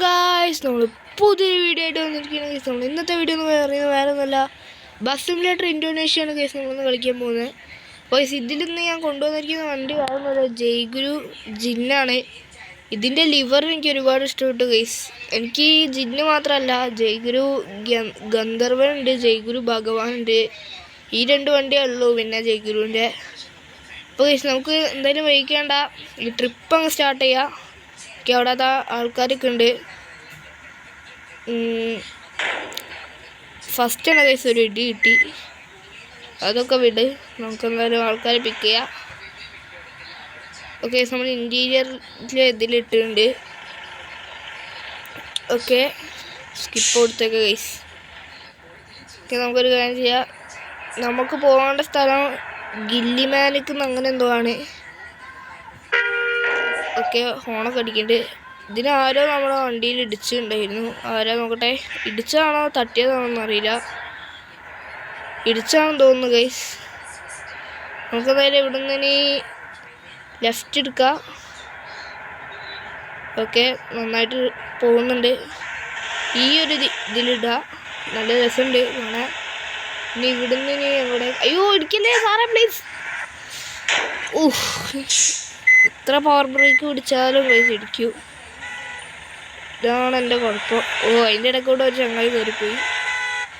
Guys നമ്മൾ പുതിയൊരു video ആയിട്ട് വന്നിരിക്കുകയാണ് കേസ് നമ്മൾ ഇന്നത്തെ വീഡിയോ എന്ന് പറയുന്നത് വേറെ ഒന്നുമല്ല. ബസ് സിമുലേറ്റർ ഇൻഡോനേഷ്യയാണ് കേസ് നമ്മളൊന്ന് കളിക്കാൻ പോകുന്നത്. അപ്പോൾ ഇതിൽ നിന്ന് ഞാൻ കൊണ്ടുവന്നിരിക്കുന്ന വണ്ടി വേറെ ഒന്നുമല്ല ജയ്ഗുരു ജിന്നാണ്. ഇതിന്റെ ലിവർ എനിക്ക് ഒരുപാട് ഇഷ്ടപ്പെട്ടു ഗൈസ് എനിക്ക് ഈ ജിന്ന് മാത്രമല്ല ജയ്ഗുരു ഗ- ഗന്ധർവൻ ഉണ്ട് ജയ്ഗുരു ഭഗവാൻ ഉണ്ട്. ഈ രണ്ട് വണ്ടിയേ ഉള്ളൂ പിന്നെ ജയ്ഗുരുവിന്റെ അപ്പോൾ ഗൈസ് നമുക്ക് എന്തായാലും വഹിക്കേണ്ട ഈ ട്രിപ്പ് അങ്ങ് സ്റ്റാർട്ട് ചെയ്യാം. ഒക്കെ അവിടെ അതാ ആൾക്കാരൊക്കെ ഉണ്ട്. ഫസ്റ്റ് ആണ് കൈസ് ഒരു ഇടി കിട്ടി. അതൊക്കെ വിട്. നമുക്ക് എന്തായാലും ആൾക്കാരെ പിക്ക് ചെയ്യാം. ഓക്കെ നമ്മൾ ഇന്റീരിയറിൽ ഇതിലിട്ടുണ്ട് ഓക്കെ സ്കിപ്പ് കൊടുത്തേക്ക് ഗൈസ് ഓക്കെ നമുക്കൊരു കാര്യം ചെയ്യാം. നമുക്ക് പോകേണ്ട സ്ഥലം ഗില്ലിമാനിക്കുന്ന അങ്ങനെ എന്തോ ആണ്. ഒക്കെ ഹോണൊക്കെ അടിക്കേണ്ടത് ഇതിന് ആരോ നമ്മുടെ വണ്ടിയിൽ ഇടിച്ചിട്ടുണ്ടായിരുന്നു. ആരാ നോക്കട്ടെ? ഇടിച്ചാണോ തട്ടിയതാണോ എന്നറിയില്ല ഇടിച്ചാണെന്ന് തോന്നുന്നു ഗൈസ് നമുക്ക് എന്തായാലും ഇവിടെ നിന്ന് ലെഫ്റ്റ് എടുക്കാം. ഓക്കെ നന്നായിട്ട് പോകുന്നുണ്ട്. ഈ ഒരു ഇത് ഇതിലിടുക നല്ല രസമുണ്ട്. കാണാൻ. ഇനി ഇവിടുന്ന് ഇനി എവിടെ? അയ്യോ ഇടിക്കല്ലേ? സാറേ പ്ലീസ് ഊഹ് എത്ര പവർ ബ്രേക്ക് പിടിച്ചാലും പൈസ ഇടിക്കൂ ഇതാണ് എന്റെ കുഴപ്പം. ഓ അതിന്റെ ഇടയ്ക്കൂടെ ഒരു ചങ്ങായി കയറിപ്പോയി.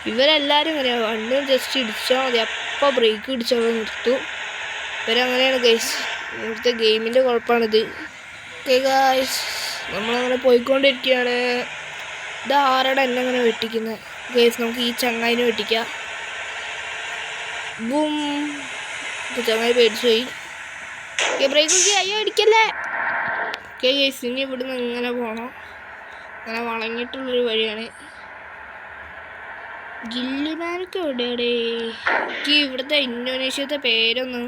ഇവരെല്ലാവരും ഇങ്ങനെയാണ് വണ്ടി ജസ്റ്റ് ഇടിച്ചാൽ മതി. അപ്പം ബ്രേക്ക് പിടിച്ചാൽ നിർത്തു. ഇവരങ്ങനെയാണ് ഗൈസ് ഇവിടുത്തെ ഗെയിമിന്റെ കുഴപ്പമാണിത്. ഓക്കെ ഗൈസ് നമ്മളങ്ങനെ പോയിക്കൊണ്ടിരിക്കുകയാണ്. ഇത് ആരുടെ എന്നെ അങ്ങനെ വെട്ടിക്കുന്നത് ഗൈസ് നമുക്ക് ഈ ചങ്ങായിനെ വെട്ടിക്കാം. ബും. ചങ്ങായി പേടിച്ചു പോയി. ബ്രേക്ക് നോക്കി അയ്യോ ഇടിക്കല്ലേ? ഓക്കെ ഗൈസ് ഇനി ഇവിടുന്ന് ഇങ്ങനെ പോകണം അങ്ങനെ വളഞ്ഞിട്ടുള്ളൊരു വഴിയാണ്. ഗില്ലിമാനൊക്കെ എവിടെയാണ് എനിക്ക് ഇവിടുത്തെ ഇന്തോനേഷ്യത്തെ പേരൊന്നും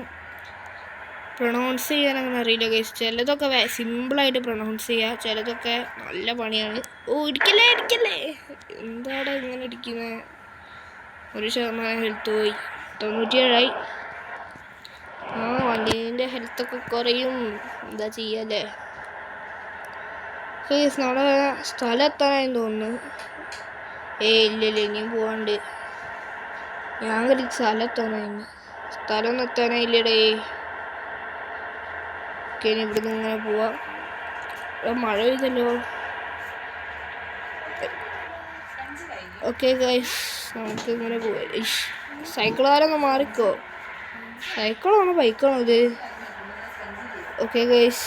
പ്രൊണൗൺസ് ചെയ്യാൻ അങ്ങനെ അറിയില്ല ഗൈസ് ചിലതൊക്കെ സിമ്പിളായിട്ട് പ്രൊണൗൺസ് ചെയ്യുക ചിലതൊക്കെ നല്ല പണിയാണ്. ഓ ഇടിക്കല്ലേ ഇടിക്കല്ലേ? എന്താണ് ഇങ്ങനെ ഇടിക്കുന്നത് ഒരു ശതമാനം ഹെൽത്ത് പോയി. തൊണ്ണൂറ്റിയേഴായി. ആ വണ്ടീന്റെ ഹെൽത്തൊക്കെ കുറയും. എന്താ ചെയ്യല്ലേ പ്ലീസ് നാളെ സ്ഥലം എത്താനായി തോന്നുന്നു. ഏ ഇല്ല ഇല്ല ഇനിയും പോവാണ്ട്. ഞാൻ കരുതി സ്ഥലം എത്താനായി സ്ഥലം ഒന്നും എത്താനായില്ലടേ. ഓക്കെ ഇവിടുന്ന് ഇങ്ങനെ പോവാം. ഇവിടെ മഴ പെയ്തല്ലോ. ഓക്കെ ഗൈസ് നമുക്ക് ഇങ്ങനെ പോവാം. സൈക്കിളുകാരൊന്ന് മാറിക്കോ. സൈക്കിളാണോ? ബൈക്കാണോ ഇത്? ഓക്കെ ഗൈസ്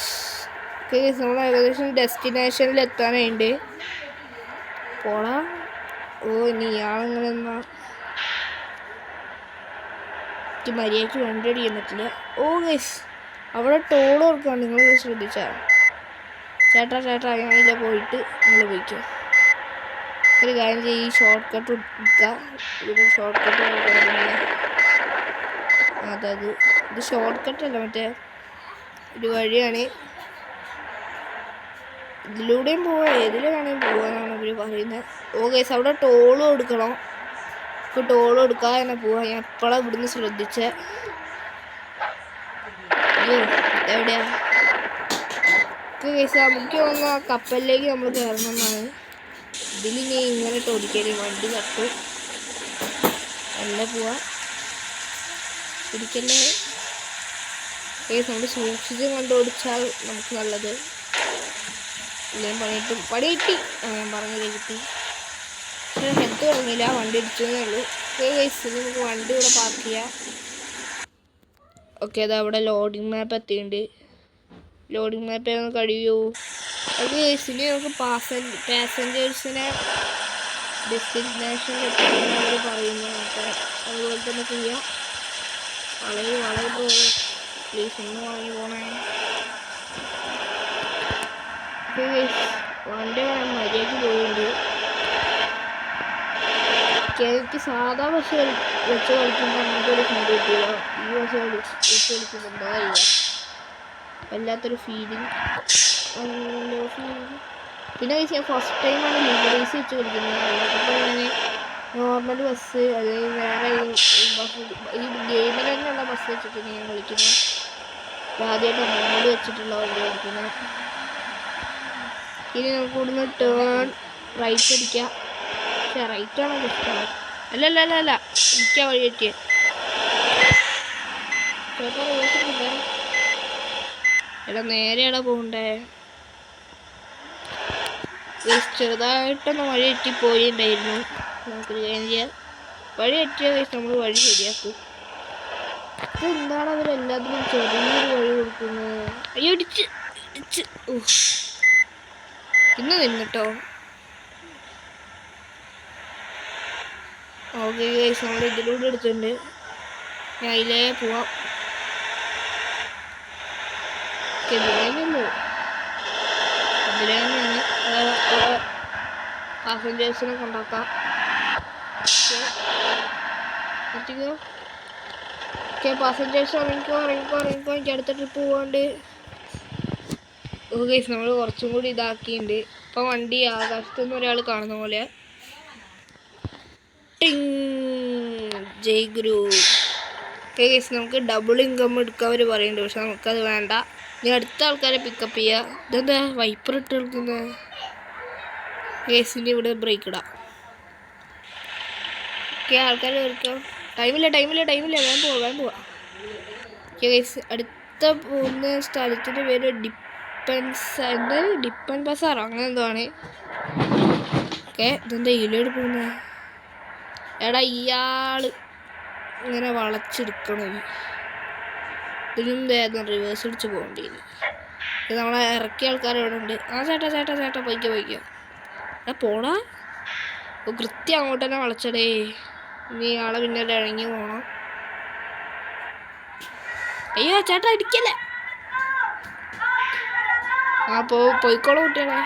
ഓക്കെ ഗൈസ് നമ്മൾ ഏകദേശം ഡെസ്റ്റിനേഷനിൽ എത്താനായിണ്ട്. പോളാ ഓ ഇനി ഇയാളിങ്ങനെ എന്നാ മര്യാദയ്ക്ക് വണ്ടി അടിക്കാൻ പറ്റില്ല. ഓ ഗൈസ് അവിടെ ടോൾ ഓർക്കാണ് നിങ്ങൾ ശ്രദ്ധിച്ചാൽ ചേട്ടാ ചേട്ടാ ഞാനില്ല പോയിട്ട് നിങ്ങൾ പോയിക്കോ. ഒരു കാര്യം ചെയ്യും ഈ ഷോർട്ട് കട്ട് എടുക്കുക ഷോർട്ട് കട്ട് അതത് ഇത് ഷോർട്ട് കട്ടല്ല മറ്റേ ഒരു വഴിയാണ്. ഇതിലൂടെയും പോവാം ഏതിൽ വേണമെങ്കിൽ പോവാന്നാണ് അവർ പറയുന്നത് ഓ കേസ് അവിടെ ടോൾ കൊടുക്കണം. ഇപ്പോൾ ടോൾ കൊടുക്കാതെ തന്നെ പോവാം. ഞാൻ എപ്പോഴാണ് ഇവിടുന്ന് ശ്രദ്ധിച്ചേ? എവിടെയാ? കേസ് നമുക്ക് വന്ന കപ്പലിലേക്ക് നമ്മൾ കയറണം എന്നാണ് ഇതിലിനി ഇങ്ങനെ ഓടിക്കൽ വണ്ടി തട്ടു. നല്ല പോവാ. പിടിക്കല്ലേ? ഏത് നമ്മൾ സൂക്ഷിച്ച് കണ്ട് ഓടിച്ചാൽ നമുക്ക് നല്ലത്. ഇല്ലെങ്കിൽ പണിയിട്ടും പണി കിട്ടി. ഞാൻ പറഞ്ഞത് കിട്ടി. പക്ഷേ ഹെൽത്ത് തുടങ്ങിയില്ല. വണ്ടി ഇടിച്ചതേ ഉള്ളൂ. ഗൈസ് നമുക്ക് വണ്ടി ഇവിടെ പാർക്ക് ചെയ്യാം. ഓക്കെ അത് അവിടെ ലോഡിംഗ് മാപ്പ് എത്തിയിട്ടുണ്ട്. ലോഡിംഗ് മാപ്പ് ഒന്ന് കഴിയൂ അത് കേസിൽ നമുക്ക് പാസൻ പാസഞ്ചേഴ്സിനെ ഡെസ്റ്റിനേഷൻ എത്തുന്നവർ പറയുന്നു അതുപോലെ തന്നെ ചെയ്യാം. വളരെ വളരെ പ്ലീസ് ഒന്ന് വാങ്ങി പോണേ. വണ്ടി മര്യാദയ്ക്ക് പോയിട്ടുണ്ട്. കേക്ക് സാധാ ബസ് വെച്ച് കളിക്കുമ്പോൾ നമുക്കൊരു ഫീൽ കിട്ടില്ല ഈ ബസ് വെച്ച് കളിക്കുമ്പോൾ എന്താ അറിയില്ല. വല്ലാത്തൊരു ഫീലിംഗ് പിന്നെ ഫസ്റ്റ് ടൈമാണ് ലീഗലൈസ് വെച്ച് കളിക്കുന്നത്. അപ്പോൾ ഞാൻ നോർമൽ ബസ് അല്ലെങ്കിൽ വേറെ ഈ ഗെയിമിൽ തന്നെയുള്ള ബസ് വെച്ചിട്ട് ഞാൻ കളിക്കുന്നത് ആദ്യമായിട്ട് മോഡ് വെച്ചിട്ടുള്ള വണ്ടി കളിക്കുന്നത് ഇനി നമുക്ക് ഇവിടുന്ന് ടേൺ റൈറ്റ് അടിക്കാം. പക്ഷേ റൈറ്റ് ആണോ ലെഫ്റ്റ് ആണോ? അല്ല അല്ല അല്ല അല്ല. ഇരിക്കാൻ വഴി പറ്റിയ. എടാ നേരെയാണ് പോകണ്ടേ? ചെറുതായിട്ടൊന്ന് വഴി തെറ്റി പോയിട്ടുണ്ടായിരുന്നു നമുക്കൊരു കാര്യം ചെയ്യാം വഴി തെറ്റിയ കേസ് നമ്മൾ വഴി ശരിയാക്കും. ഇതെന്താണ് അവരെല്ലാത്തിനും ചെറിയൊരു വഴി കൊടുക്കുന്നത്? അയ്യോ ഇടിച്ച് ഇടിച്ച്. ഇന്ന് നിന്നിട്ടോ ഓക്കെ ഗൈസ് നമ്മൾ ഇതിലൂടെ എടുത്തിട്ടുണ്ട്. ഞാൻ അതിലേ പോവാം. ഇതിലേനല്ലോ ഇതിലേ പാസഞ്ചേഴ്സിനെ കൊണ്ടാക്കാം. എത്തിക്കോ ഓക്കെ പാസഞ്ചേഴ്സ് ഇറങ്ങിക്കോ ഇറങ്ങിക്കോ ഇറങ്ങിക്കോ എനിക്ക് അടുത്ത ട്രിപ്പ് പോകാണ്ട് ഓക്കെ നമ്മൾ കുറച്ചും കൂടി ഇതാക്കിയിട്ടുണ്ട് ഇപ്പൊ വണ്ടി ആകാശത്തുനിന്ന് ഒരാൾ കാണുന്ന പോലെ ടിങ്! ജയ് ഗുരു. ഓക്കെ ഗൈസ് നമുക്ക് ഡബിൾ ഇൻകം എടുക്കാൻ അവർ പറയുന്നുണ്ട് പക്ഷെ നമുക്കത് വേണ്ട. ഇനി അടുത്ത ആൾക്കാരെ പിക്കപ്പ് ചെയ്യുക ഇതെന്താ? വൈപ്പർ ഇട്ട് കൊടുക്കുന്നത് ഗേസിന്റെ ഇവിടെ ബ്രേക്ക് ഇടാം. ഓക്കെ ആൾക്കാർ കയറിക്കോ ടൈമില്ല ടൈമില്ല ടൈമില്ല. വേഗം പോവാം വേഗം പോവാം. ഓക്കെ ഗൈസ് അടുത്ത പോകുന്ന സ്ഥലത്തിന്റെ പേര് ഡിപ്പൻസ് എന്ത്? ഡിപ്പൻ ബസാറോ അങ്ങനെ എന്തോ ആണ്. ഓക്കെ ഇതെന്താ ഇതിലോട്ട് പോകുന്നത് എടാ ഇയാൾ ഇങ്ങനെ വളച്ചെടുക്കണം. ഇതിനും വേഗം റിവേഴ്സ് അടിച്ച് പോകേണ്ടി. ഇത് നമ്മളെ ഇറക്കിയ ആൾക്കാർ ഇവിടെ ഉണ്ട്. ആ ചേട്ടാ ചേട്ടാ ചേട്ടാ പോയിക്കോ പോയിക്കോ. എടാ പോടാ. കൃത്യം അങ്ങോട്ട് തന്നെ വളച്ചടേ. ഇനി ആളെ പിന്നെ ഇഴങ്ങി പോണം. അയ്യോ ചേട്ടാ ഇടിക്കല്ലേ? ആ പോ പോയിക്കോളൂ കുട്ടികളെ.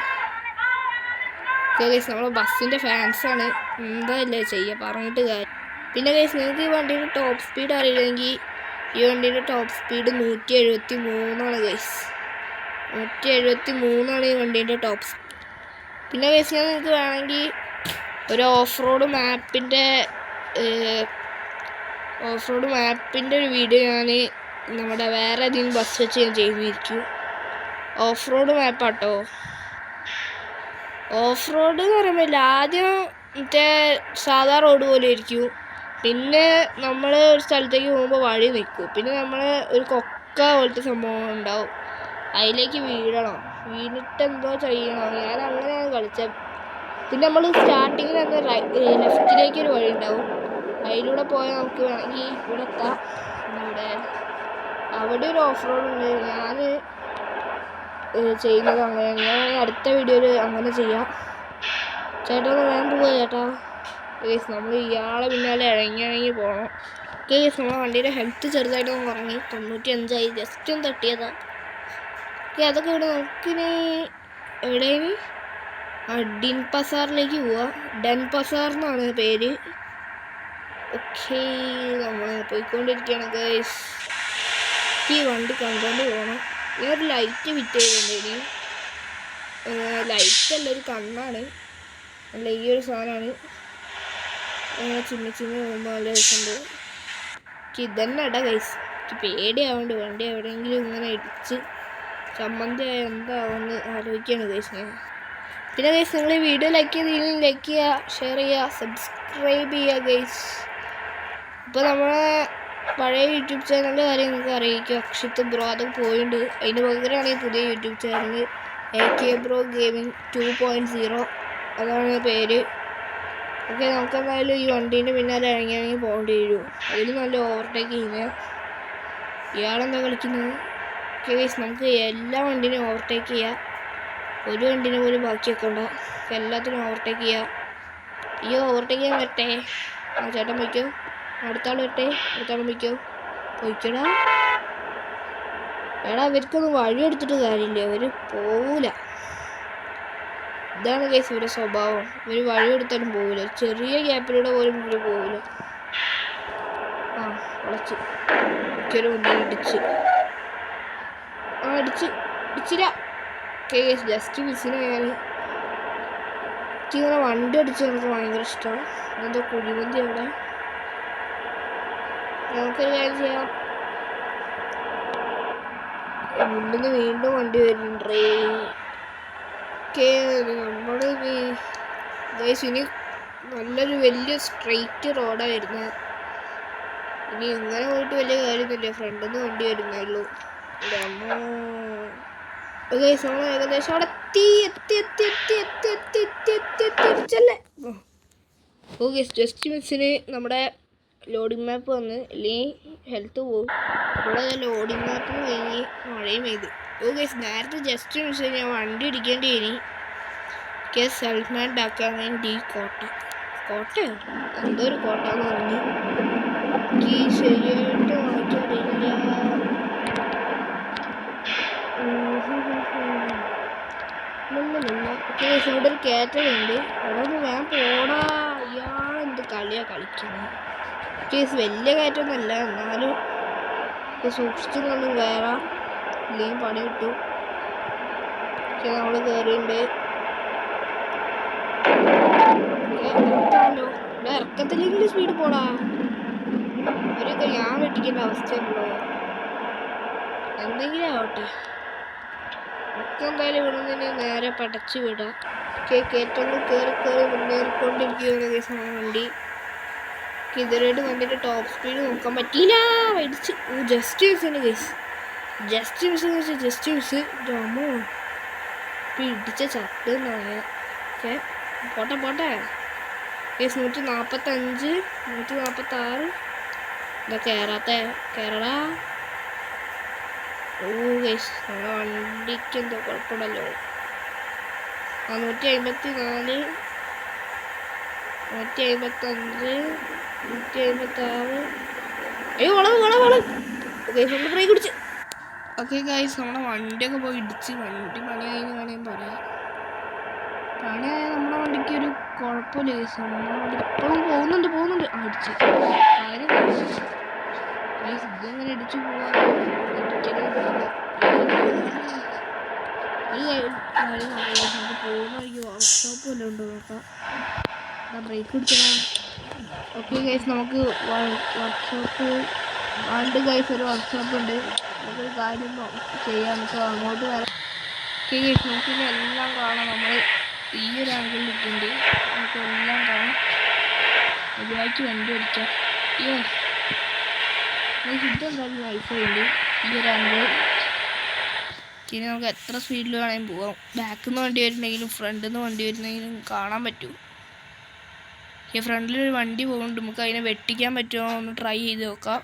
ഗൈസ് നമ്മളെ ബസ്സിന്റെ ഫാൻസാണ് എന്താ ഇല്ലേ ചെയ്യുക പറഞ്ഞിട്ട് കാര്യം. പിന്നെ ഗൈസ് നിങ്ങൾക്ക് ഈ വണ്ടിയുടെ ടോപ്പ് സ്പീഡ് അറിയില്ലെങ്കിൽ ഈ വണ്ടിയുടെ ടോപ്പ് സ്പീഡ് നൂറ്റി എഴുപത്തി മൂന്നാണ് ഗൈസ് നൂറ്റി എഴുപത്തി മൂന്നാണ് ഈ വണ്ടീന്റെ ടോപ്പ് പിന്നെ ഗൈസ് ഞാൻ നിങ്ങൾക്ക് വേണമെങ്കിൽ ഒരു ഓഫ് റോഡ് മാപ്പിന്റെ ഓഫ് റോഡ് മാപ്പിന്റെ ഒരു വീഡിയോ ഞാൻ നമ്മുടെ വേറെ ഏതെങ്കിലും ബസ് വെച്ച് ഞാൻ ചെയ്തിരിക്കും ഓഫ് റോഡ് മാപ്പാട്ടോ? ഓഫ് റോഡ് എന്ന് പറയുമ്പോൾ ആദ്യം മറ്റേ സാധാ റോഡ് പോലെ ഇരിക്കും പിന്നെ നമ്മൾ ഒരു സ്ഥലത്തേക്ക് പോകുമ്പോൾ വഴി നിൽക്കും. പിന്നെ നമ്മൾ ഒരു കൊക്ക പോലത്തെ സംഭവം ഉണ്ടാവും. അതിലേക്ക് വീഴണം. വീണിട്ട് എന്തോ ചെയ്യണം. ഞാൻ അങ്ങനെയാണ് കളിച്ചത്. പിന്നെ നമ്മൾ സ്റ്റാർട്ടിങ്ങിൽ തന്നെ ലെഫ്റ്റിലേക്ക് ഒരു വഴി ഉണ്ടാവും. അതിലൂടെ പോയാൽ നമുക്ക് വേണമെങ്കിൽ ഇവിടെ എത്താം. ഇവിടെ അവിടെ ഒരു ഓഫ് റോഡ് ഉണ്ട്. ഞാൻ ചെയ്യുന്നത് അങ്ങനെ. ഞാൻ അടുത്ത വീഡിയോയിൽ അങ്ങനെ ചെയ്യാം. ചേട്ടാ വേഗം പോവുക ചേട്ടാ. കേസ് നമ്മൾ ഇയാളെ പിന്നാലെ ഇഴങ്ങി ഇഴങ്ങി പോകണം കേസ് നമ്മളെ വണ്ടിയുടെ ഹെൽത്ത് ചെറുതായിട്ടൊന്ന് കുറഞ്ഞു തൊണ്ണൂറ്റി അഞ്ചായി ജസ്റ്റ് ഒന്ന് തട്ടിയതാ. ഓക്കെ അതൊക്കെ ഇവിടെ നമുക്കിനി എവിടെയാണ് ഡിൻ പസാറിലേക്ക് പോവാം. ഡെൻ പസാർ എന്നാണ് പേര്. ഓക്കെ നമ്മൾ പോയിക്കൊണ്ടിരിക്കുകയാണ് ഗൈസ് ഈ വണ്ടി കണ്ടുകൊണ്ട് പോകണം ഞാനൊരു ലൈറ്റ് വിറ്റ് ചെയ്തിട്ടുണ്ട് ഇനി ലൈറ്റ് അല്ല ഒരു കണ്ണാണ്. അല്ല ഈ ഒരു സാധനമാണ്. അങ്ങനെ ചിമ്മി ചിമ്മി പോകുമ്പോൾ നല്ല രസമുണ്ട്. ഇതന്നെ ഇട ഗൈസ് എനിക്ക് പേടിയാവുന്നുണ്ട് വണ്ടി എവിടെയെങ്കിലും ഇങ്ങനെ ഇടിച്ച് ചമ്മന്തി എന്താവുമെന്ന് ആലോചിക്കുകയാണ് ഗൈസ് ഞാൻ. പിന്നെ ഗൈസ് നിങ്ങൾ വീഡിയോ ലൈക്ക് ചെയ്തില്ലെങ്കിൽ ലൈക്ക് ചെയ്യുക ഷെയർ ചെയ്യുക സബ്സ്ക്രൈബ് ചെയ്യുക ഗൈസ് ഇപ്പോൾ നമ്മളെ പഴയ യൂട്യൂബ് ചാനലിന്റെ കാര്യം നിങ്ങൾക്ക് അറിയിക്കും. അക്ഷിത്ത് ബ്രോ അതൊക്കെ പോയിട്ടുണ്ട് അതിന് പകരമാണ് ഈ പുതിയ YouTube channel. A K bro gaming two point zero അതാണ് പേര്. ഓക്കെ നമുക്ക് എന്തായാലും ഈ വണ്ടീന്റെ പിന്നാലെ ഇറങ്ങി ഇറങ്ങി പോകേണ്ടി വരും. അതിൽ നല്ല ഓവർടേക്ക് ചെയ്യുന്നത് ഇയാളെന്താ കളിക്കുന്നത്? ഓക്കെ ഗൈസ് നമുക്ക് എല്ലാ വണ്ടീനെയും ഓവർടേക്ക് ചെയ്യാം. ഒരു വണ്ടീനെ പോലും ബാക്കി വെക്കണ്ട എല്ലാത്തിനും ഓവർടേക്ക് ചെയ്യാം. ഈ ഓവർടേക്ക് ചെയ്യാൻ പറ്റേ? ആ ചേട്ടൻ വയ്ക്കോ അടുത്ത ആൾ വരട്ടെ. അടുത്താൾ വയ്ക്കോ പൊയ്ക്കടാ. എടാ ഇവർക്കൊന്നും വഴി എടുത്തിട്ട് കാര്യമില്ല. ഇവർ പോവില്ല ഇതാണ് കേസ് ഇവരുടെ സ്വഭാവം. ഇവർ വഴി എടുത്താലും പോവില്ല ചെറിയ ഗ്യാപ്പിലൂടെ പോലും ഇവർ പോവില്ല ആ ഉളച്ച് ഒരിക്കലും മുന്നിൽ ഇടിച്ച്. ആ ഇടിച്ച്. ഇടിച്ചില്ല. കേസ് ജസ്റ്റ് മിസ്സിന് ഞാൻ എനിക്കിങ്ങനെ വണ്ടി അടിച്ച് നമുക്ക് ഭയങ്കര ഇഷ്ടമാണ് എന്തോ കുഴിമന്തി അവിടെ. നമുക്കൊരു കാര്യം ചെയ്യാം മുന്നിൽ വീണ്ടും വണ്ടി വരുന്നുണ്ട് ഓക്കെ നമ്മൾ ഇനി നല്ലൊരു വലിയ സ്ട്രെയിറ്റ് റോഡാണ് വരുന്നത് ഇനി ഇങ്ങനെ പോയിട്ട് വലിയ കാര്യമൊന്നുമില്ല ഫ്രണ്ടിൽ നിന്ന് വണ്ടി വരുന്നുള്ളൂ നമ്മൾ ഏകദേശം അവിടെ എത്തി എത്തി എത്തി എത്തി എത്തി എത്തി എത്തി എത്തി എത്തി എത്തിച്ചല്ലേ ഓക്കെ ജസ്റ്റ് മിസ്സിന് നമ്മുടെ ലോഡിംഗ് മാപ്പ് വന്ന് ഇല്ലെങ്കിൽ ഹെൽത്ത് പോകും ഇവിടെ ലോഡിംഗ് മാപ്പ് കഴിഞ്ഞ് മഴയും പെയ്ത്. ഓക്കെ നേരത്തെ ജസ്റ്റ് വെച്ച് ഞാൻ വണ്ടി ഇടിക്കേണ്ടി ഇനി കെ സെൽഫ്മാൻ ആക്കാൻ വേണ്ടി കോട്ട കോട്ട എന്തോ ഒരു കോട്ട എന്ന് പറഞ്ഞു. എനിക്ക് ശരിയായിട്ട് വായിച്ചറിയില്ല ഇവിടെ ഒരു കയറ്റമുണ്ട് അവിടെ ഒന്ന് വേഗം പോടാ. ഇയാളെന്ത് കളിയാ കളിക്കുന്നത് കേസ് വലിയ കയറ്റമൊന്നുമല്ല. എന്നാലും സൂക്ഷിച്ചും കൊണ്ട് കയറാം ഇല്ലെങ്കിൽ പണി കിട്ടും. പക്ഷെ നമ്മൾ കയറിയിട്ടുണ്ട് ഇവിടെ ഇറക്കത്തില്ലെങ്കിൽ സ്പീഡ് പോടാ. അവരൊക്കെ ഞാൻ വെട്ടിക്കേണ്ട അവസ്ഥയുള്ളൂ എന്തെങ്കിലും ആവട്ടെ. ഒക്കെ എന്തായാലും ഇവിടെ നേരെ പടച്ചു വിടാം. കയറ്റങ്ങൾ കയറി കയറി മുന്നേറിക്കൊണ്ടിരിക്കുകയാണ് ഈ സമയം വണ്ടി. ഇതിലായിട്ട് വണ്ടിന്റെ ടോപ്പ് സ്പീഡ് നോക്കാൻ പറ്റിയില്ല. മേടിച്ച്. ജസ്റ്റ് മിസ്സിന് കേസ് ജസ്റ്റ് യൂസ് എന്ന് വെച്ചാൽ ജസ്റ്റ് യൂസ് ജമോ പിടിച്ച ചത്ത് നായ. ഓക്കെ. പോട്ടെ പോട്ടെ. കേസ് നൂറ്റി നാൽപ്പത്തഞ്ച് നൂറ്റി നാൽപ്പത്താറ് ഇതാ കയറാത്ത കയറടാ ഓ ഗൈസ് നമ്മുടെ വണ്ടിക്ക് എന്തോ കുഴപ്പമുണ്ടല്ലോ. നാനൂറ്റി അമ്പത്തി നാല് നൂറ്റി അമ്പത്തഞ്ച് ഓക്കെ ഗൈസ് നമ്മുടെ വണ്ടിയൊക്കെ പോയി ഇടിച്ച് വണ്ടി പണിയായി എന്ന് വേണമെങ്കിൽ പറയാം പണിയായ നമ്മുടെ വണ്ടിക്ക് ഒരു കുഴപ്പമില്ല ഗൈസ് നമ്മുടെ വണ്ടി ഇപ്പോഴും പോകുന്നുണ്ട് പോകുന്നുണ്ട്. ആ ഇടിച്ച്. കാര്യം ഗൈസ് ഇതെങ്ങനെ ഇടിച്ച് പോകാൻ പോകുന്ന വഴിക്ക് വർക്ക്ഷോപ്പ് വല്ലതും ഉണ്ടോ നോക്കാം. ബ്രേക്ക് പിടിച്ചതാ ഓക്കെ ഗൈസ് നമുക്ക് വർക്ക്ഷോപ്പ് ആണ്ട് ഗൈസ് ഒരു വർക്ക്ഷോപ്പ് ഉണ്ട്. നമുക്കൊരു കാര്യം ചെയ്യാം. നമുക്ക് അങ്ങോട്ട് വരാം. ഓക്കെ ഗൈസ് നമുക്ക് എല്ലാം കാണാം. നമ്മൾ ഈ ഒരു ആംഗിളിൽ നിൽക്കുന്നുണ്ട് നമുക്ക് എല്ലാം കാണാം. അതിനായിട്ട് വണ്ടി ഓടിക്കാം. യെസ് ഇതെന്തായാലും ഉണ്ട് ഈ ഒരു ആംഗിൾ ഇനി നമുക്ക് എത്ര സ്പീഡിൽ വേണമെങ്കിലും പോവാം. ബാക്കിൽ നിന്ന് വണ്ടി വരുന്നെങ്കിലും ഫ്രണ്ടിൽ നിന്ന് വണ്ടി വരുന്നെങ്കിലും കാണാൻ പറ്റും. ഈ ഫ്രണ്ടിൽ ഒരു വണ്ടി പോകുന്നുണ്ട് നമുക്ക് അതിനെ വെട്ടിക്കാൻ പറ്റുമോ ഒന്ന് ട്രൈ ചെയ്ത് നോക്കാം.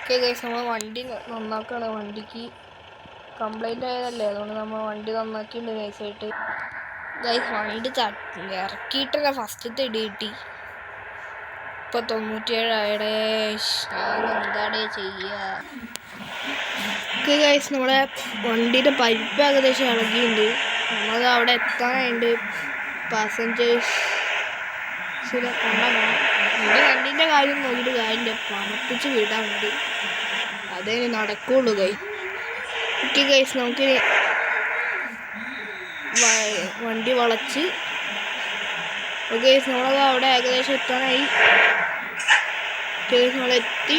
ഓക്കെ ഗൈസ് നമ്മൾ വണ്ടി നന്നാക്കുകയാണ് നന്നാക്കാണ്. വണ്ടിക്ക് കംപ്ലൈന്റ് ആയതല്ലേ? അതുകൊണ്ട് നമ്മൾ വണ്ടി നന്നാക്കിയിട്ടുണ്ട് ഗൈസായിട്ട് ഗൈസ് വണ്ടി ഇറക്കിയിട്ടല്ല. ഫസ്റ്റത്തെ ഇടി കിട്ടി. ഇപ്പൊ തൊണ്ണൂറ്റിയേഴായടേ. ചെയ്യുക ഓക്കെ ഗൈസ് നമ്മുടെ വണ്ടിയുടെ പൈപ്പ് ഏകദേശം ഇളകിയിട്ടുണ്ട്. നമ്മളത് അവിടെ എത്താനായിട്ട് പാസഞ്ചേഴ്സ് ശരി എന്റെ വണ്ടീന്റെ കാര്യം നോക്കിയിട്ട് കാര്യമില്ല പണപ്പിച്ച് വിടാൻ വേണ്ടി. അതേ നടക്കുള്ളൂ കൈ ഓക്കെ കൈസ് നമുക്ക് വണ്ടി വളച്ച്. ഓക്കെ നമ്മളത് അവിടെ ഏകദേശം എത്താനായി. നമ്മളെത്തി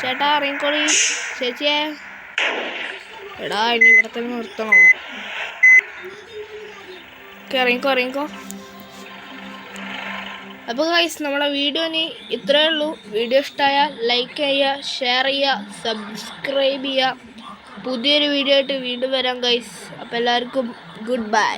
ചേട്ടാ ഇറങ്ങിക്കോളി. ചേച്ചിയെ. എടാ ഇനി ഇവിടെ തന്നെ നിർത്തണോ. ഓക്കെ ഇറങ്ങിക്കോ ഇറങ്ങിക്കോ. അപ്പോൾ ഗൈസ് നമ്മുടെ വീഡിയോ ഇനി ഇത്രയേ ഉള്ളൂ. വീഡിയോ ഇഷ്ടമായാൽ ലൈക്ക് ചെയ്യുക ഷെയർ ചെയ്യുക സബ്സ്ക്രൈബ് ചെയ്യുക. പുതിയൊരു വീഡിയോ ആയിട്ട് വീണ്ടും വരാം ഗൈസ് അപ്പോൾ എല്ലാവർക്കും ഗുഡ് ബൈ